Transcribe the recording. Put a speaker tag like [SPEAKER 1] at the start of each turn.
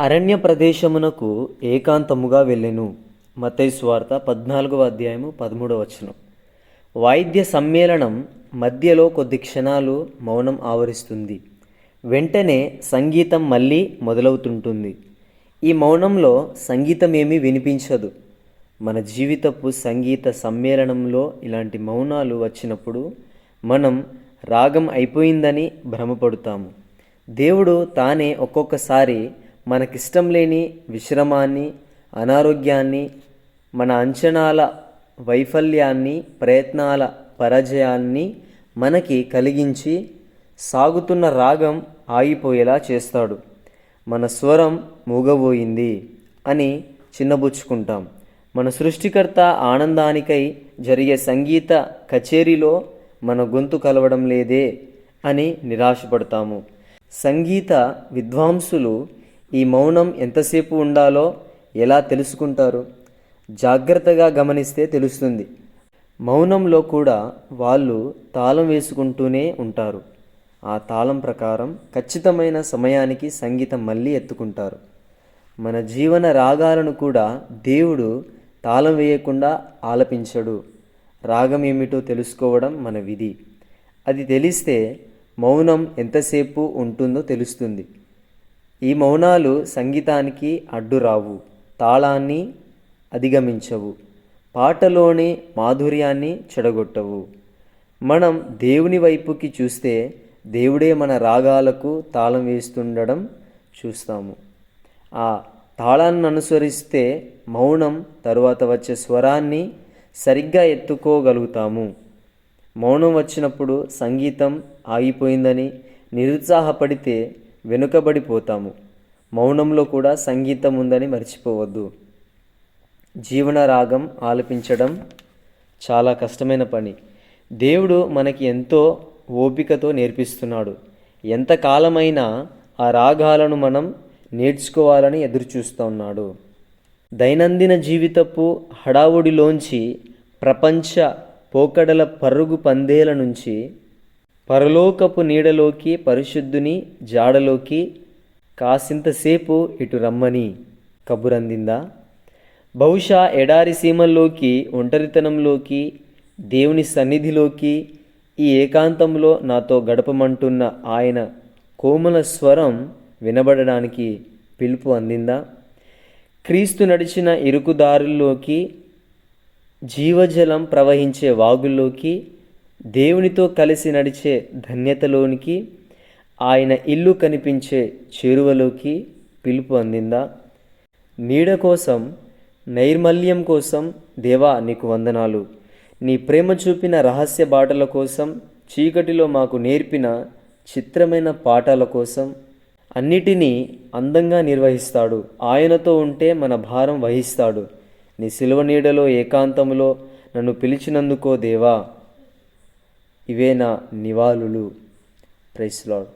[SPEAKER 1] అరణ్య ప్రదేశమునకు ఏకాంతముగా వెళ్ళెను. మత్తయి స్వార్త పద్నాలుగవ అధ్యాయము పదమూడవ వచనం. వాయిద్య సమ్మేళనం మధ్యలో కొద్ది క్షణాలు మౌనం ఆవరిస్తుంది. వెంటనే సంగీతం మళ్ళీ మొదలవుతుంటుంది. ఈ మౌనంలో సంగీతం ఏమీ వినిపించదు. మన జీవితపు సంగీత సమ్మేళనంలో ఇలాంటి మౌనాలు వచ్చినప్పుడు మనం రాగం అయిపోయిందని భ్రమపడుతాము. దేవుడు తానే ఒక్కొక్కసారి మనకిష్టం లేని విశ్రమాన్ని అనారోగ్యాన్ని మన అంచనాల వైఫల్యాన్ని ప్రయత్నాల పరాజయాన్ని మనకి కలిగించి సాగుతున్న రాగం ఆగిపోయేలా చేస్తాడు. మన స్వరం మూగబోయింది అని చిన్నబుచ్చుకుంటాం. మన సృష్టికర్త ఆనందానికై జరిగే సంగీత కచేరీలో మన గొంతు కలవడం లేదే అని నిరాశపడతాము. సంగీత విద్వాంసులు ఈ మౌనం ఎంతసేపు ఉండాలో ఎలా తెలుసుకుంటారు? జాగ్రత్తగా గమనిస్తే తెలుస్తుంది. మౌనంలో కూడా వాళ్ళు తాళం వేసుకుంటూనే ఉంటారు. ఆ తాళం ప్రకారం ఖచ్చితమైన సమయానికి సంగీతం మళ్ళీ ఎత్తుకుంటారు. మన జీవన రాగాలను కూడా దేవుడు తాళం వేయకుండా ఆలపించడు. రాగం ఏమిటో తెలుసుకోవడం మన విధి. అది తెలిస్తే మౌనం ఎంతసేపు ఉంటుందో తెలుస్తుంది. ఈ మౌనాలు సంగీతానికి అడ్డురావు తాళాన్ని అధిగమించవు పాటలోని మాధుర్యాన్ని చెడగొట్టవు. మనం దేవుని వైపుకి చూస్తే దేవుడే మన రాగాలకు తాళం వేస్తుండడం చూస్తాము. ఆ తాళాన్ని అనుసరిస్తే మౌనం తరువాత వచ్చే స్వరాన్ని సరిగ్గా ఎత్తుకోగలుగుతాము. మౌనం వచ్చినప్పుడు సంగీతం ఆగిపోయిందని నిరుత్సాహపడితే వెనుకబడిపోతాము. మౌనంలో కూడా సంగీతం ఉందని మర్చిపోవద్దు. జీవన రాగం ఆలపించడం చాలా కష్టమైన పని. దేవుడు మనకి ఎంతో ఓపికతో నేర్పిస్తున్నాడు. ఎంతకాలమైనా ఆ రాగాలను మనం నేర్చుకోవాలని ఎదురుచూస్తున్నాడు దైనందిన జీవితపు హడావుడిలోంచి ప్రపంచ పోకడల పరుగు పందేల నుంచి పరలోకపు నీడలోకి పరిశుద్ధుని జాడలోకి కాసింతసేపు ఇటు రమ్మని కబురందిందా? బహుశా ఎడారి సీమల్లోకి ఒంటరితనంలోకి దేవుని సన్నిధిలోకి ఈ ఏకాంతంలో నాతో గడపమంటున్న ఆయన కోమల స్వరం వినబడడానికి పిలుపు అందిందా? క్రీస్తు నడిచిన ఇరుకుదారుల్లోకి జీవజలం ప్రవహించే వాగుల్లోకి దేవునితో కలిసి నడిచే ధన్యతలోనికి ఆయన ఇల్లు కనిపించే చేరువలోకి పిలుపు అందిందా? నీడ కోసం నైర్మల్యం కోసం దేవా నీకు వందనాలు. నీ ప్రేమ చూపిన రహస్య బాటల కోసం చీకటిలో మాకు నేర్పిన చిత్రమైన పాఠాల కోసం అన్నిటినీ అందంగా నిర్వహిస్తాడు. ఆయనతో ఉంటే మన భారం వహిస్తాడు. నీ సిలువ నీడలో ఏకాంతంలో నన్ను పిలిచినందుకో దేవా ఇవే నా నివాళులు ప్రైస్లాడ్